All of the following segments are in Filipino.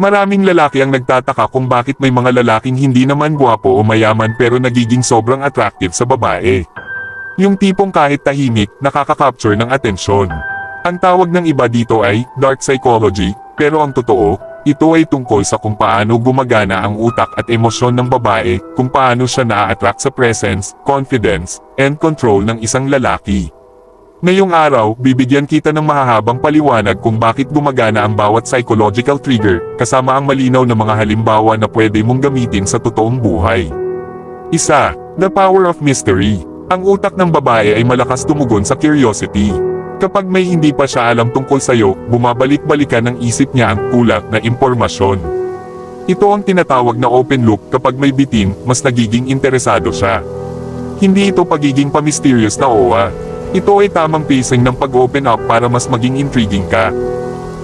Maraming lalaki ang nagtataka kung bakit may mga lalaking hindi naman gwapo o mayaman pero nagiging sobrang attractive sa babae. Yung tipong kahit tahimik, nakaka-capture ng atensyon. Ang tawag ng iba dito ay dark psychology, pero ang totoo, ito ay tungkol sa kung paano gumagana ang utak at emosyon ng babae, kung paano siya na-attract sa presence, confidence, and control ng isang lalaki. Ngayong araw, bibigyan kita ng mahahabang paliwanag kung bakit gumagana ang bawat psychological trigger, kasama ang malinaw na mga halimbawa na pwede mong gamitin sa totoong buhay. Isa, the power of mystery. Ang utak ng babae ay malakas tumugon sa curiosity. Kapag may hindi pa siya alam tungkol sa'yo, bumabalik-balikan ng isip niya ang kulang na impormasyon. Ito ang tinatawag na open loop kapag may bitin, mas nagiging interesado siya. Hindi ito pagiging pamisterious na owa. Ito ay tamang pacing ng pag-open up para mas maging intriguing ka.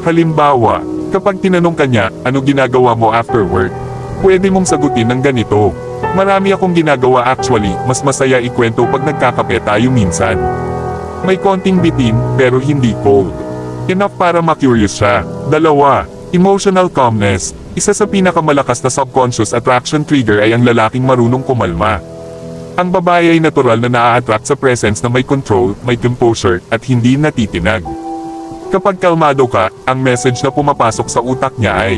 Halimbawa, kapag tinanong ka niya, ano ginagawa mo after work? Pwede mong sagutin ng ganito. Marami akong ginagawa actually, mas masaya ikwento pag nagkakape tayo minsan. May konting bitin, pero hindi cold. Enough para ma-curious siya. Dalawa, emotional calmness. Isa sa pinakamalakas na subconscious attraction trigger ay ang lalaking marunong kumalma. Ang babae ay natural na naa-attract sa presence na may control, may composure, at hindi natitinag. Kapag kalmado ka, ang message na pumapasok sa utak niya ay,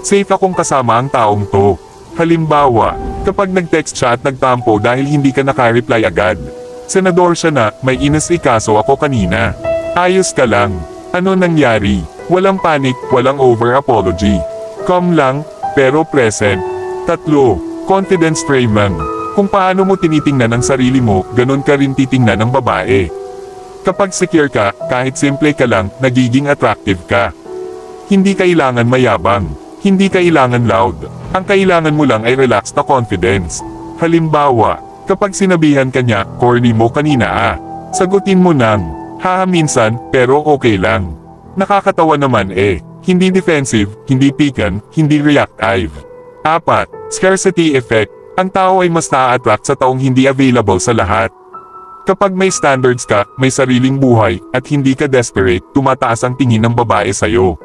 Safe akong kasama ang taong to. Halimbawa, kapag nag-text siya at nagtampo dahil hindi ka naka-reply agad. Senador siya na, may inasikaso ako kanina. Ayos ka lang. Ano nangyari? Walang panic, walang over-apology. Calm lang, pero present. Tatlo, confidence framing. Kung paano mo tinitingnan ang sarili mo, ganun ka rin titingnan ng babae. Kapag secure ka, kahit simple ka lang, nagiging attractive ka. Hindi kailangan mayabang. Hindi kailangan loud. Ang kailangan mo lang ay relaxed na confidence. Halimbawa, kapag sinabihan ka niya, corny mo kanina ah. Sagutin mo nang, haha minsan, pero okay lang. Nakakatawa naman eh. Hindi defensive, hindi pikan, hindi reactive. Apat, scarcity effect. Ang tao ay mas na-attract sa taong hindi available sa lahat. Kapag may standards ka, may sariling buhay, at hindi ka desperate, tumataas ang tingin ng babae sa'yo.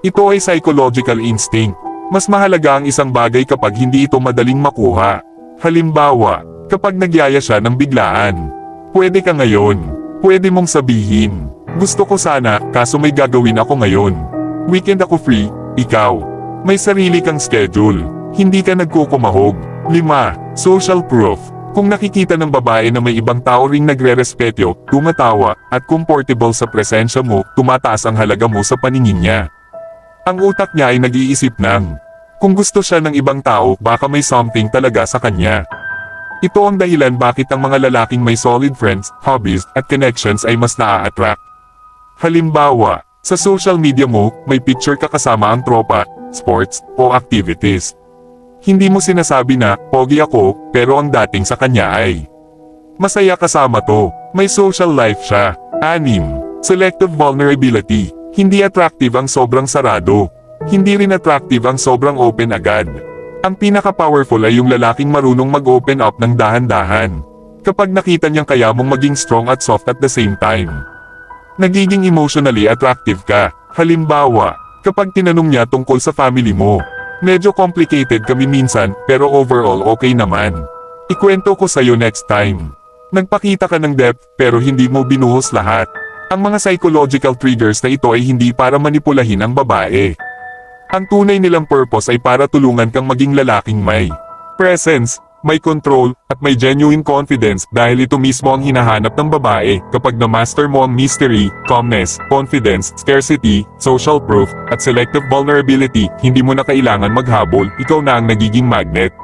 Ito ay psychological instinct. Mas mahalaga ang isang bagay kapag hindi ito madaling makuha. Halimbawa, kapag nagyaya siya ng biglaan. Pwede ka ngayon. Pwede mong sabihin. Gusto ko sana, kaso may gagawin ako ngayon. Weekend ako free, ikaw. May sarili kang schedule. Hindi ka nagkukumahog. 5. Social proof. Kung nakikita ng babae na may ibang tao ring nagre-respeto, tumatawa, at comfortable sa presensya mo, tumataas ang halaga mo sa paningin niya. Ang utak niya ay nag-iisip ng, kung gusto siya ng ibang tao, baka may something talaga sa kanya. Ito ang dahilan bakit ang mga lalaking may solid friends, hobbies, at connections ay mas naa-attract. Halimbawa, sa social media mo, may picture ka kasama ang tropa, sports, o activities. Hindi mo sinasabi na, pogi ako, pero ang dating sa kanya ay, masaya kasama to, may social life siya. Anim, selective vulnerability. Hindi attractive ang sobrang sarado. Hindi rin attractive ang sobrang open agad. Ang pinaka-powerful ay yung lalaking marunong mag-open up ng dahan-dahan. Kapag nakita niyang kaya mong maging strong at soft at the same time. Nagiging emotionally attractive ka. Halimbawa, kapag tinanong niya tungkol sa family mo. Medyo complicated kami minsan, pero overall okay naman. Ikwento ko sa'yo next time. Nagpakita ka ng depth, pero hindi mo binuhos lahat. Ang mga psychological triggers na ito ay hindi para manipulahin ang babae. Ang tunay nilang purpose ay para tulungan kang maging lalaking may presence, may control, at may genuine confidence dahil ito mismo ang hinahanap ng babae kapag na-master mo ang mystery, calmness, confidence, scarcity, social proof, at selective vulnerability, hindi mo na kailangan maghabol, ikaw na ang nagiging magnet.